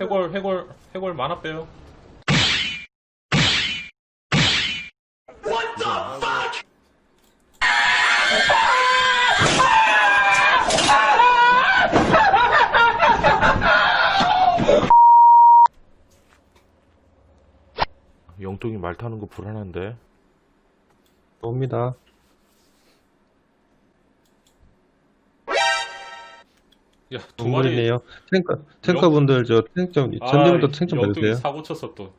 해골 해골 해골 만화 빼요. 영동이 말 타는 거 불안한데. 옵니다. 야, 두 마리 동물이네요. 탱커, 탱커분들 저 탱점, 아, 영동이 해주세요. 사고 쳤어 또.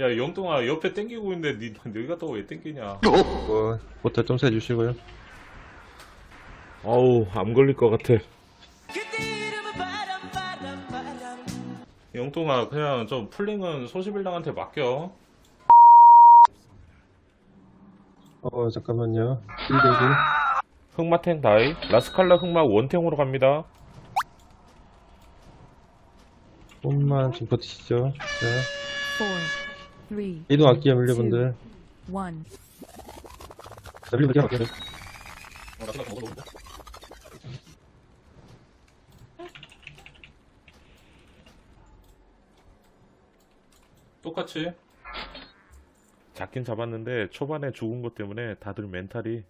야, 영동아 옆에 땡기고 있는데 니 너희가 또왜 땡기냐? 뭐, 보태 좀 세주시고요. 어우, 암 걸릴 것 같아. 영동아, 그냥 좀 풀링은 소시빌랑한테 맡겨. 어, 잠깐만요. 1대기. 흑마탱 다이, 라스칼라 흑마 원탱으로 갑니다. 조금만 좀 버티시죠. 자, 이동할게요, 물려분들. one. 자, 물려분들 할게요. 똑같이. 잡긴 잡았는데 초반에 죽은 것 때문에 다들 멘탈이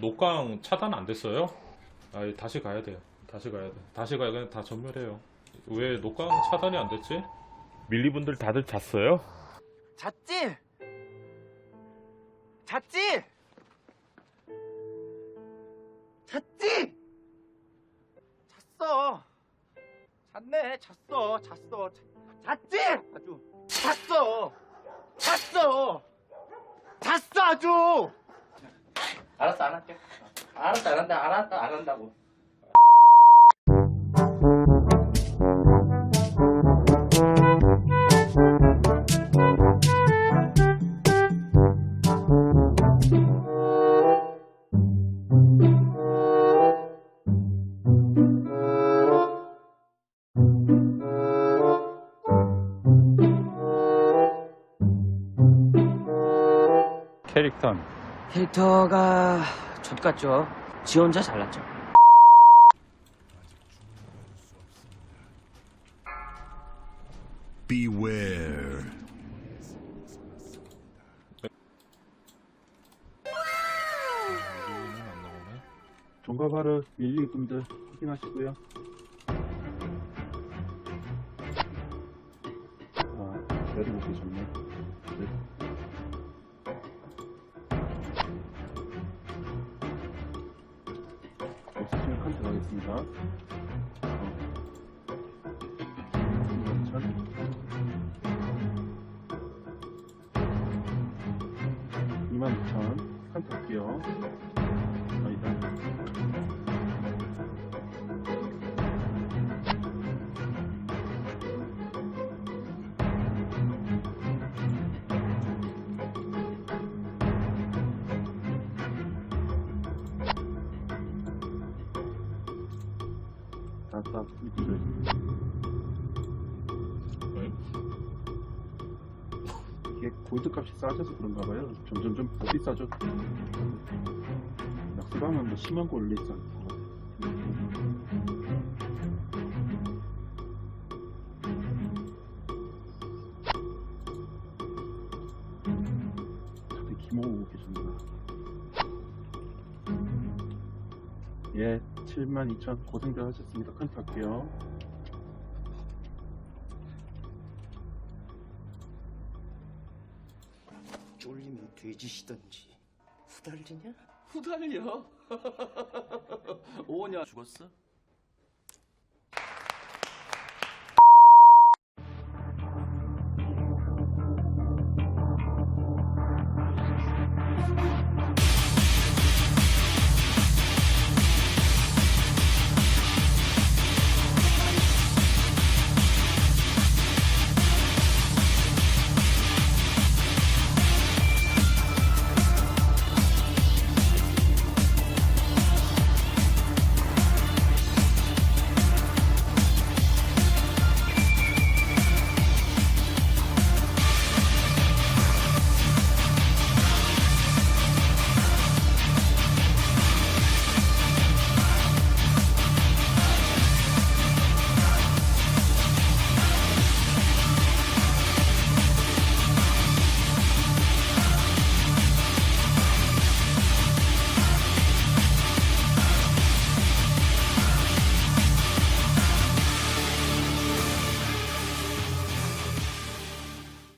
녹강 차단 안 됐어요? 아 다시 가야 돼요. 다시 가야 돼. 다시 가야 그냥 다 전멸해요. 왜 녹강 차단이 안 됐지? 밀리분들 다들 잤어요? 잤지? 잤지? 잤지? 잤어. 잤네. 잤어. 잤어. 잤- 잤지? 아주 잤어. 잤어. 잤어 아주. 알았어 안 할게. 알았어 안 한다. 알았다 안 한다고. 캐릭터는 캐릭터가 족같죠. 지 혼자 잘났죠. Beware. 종가바르 밀리 분들 확인하시고요. 아, 내리고 계셨네. 네. 가겠습니다. 어. 22,000 칸트 할게요. 다다 이분들 이게 골드 값이 싸져서 그런가 봐요. 점점점 더 비싸죠. 낙스방은 뭐 10만 골 올리지 않고. 다들 기모으고 계십니다. 예, 72,000 고생들 하셨습니다. 컨트 할게요. 쫄리면 돼지시던지. 후달리냐? 후달려. 오냐 죽었어?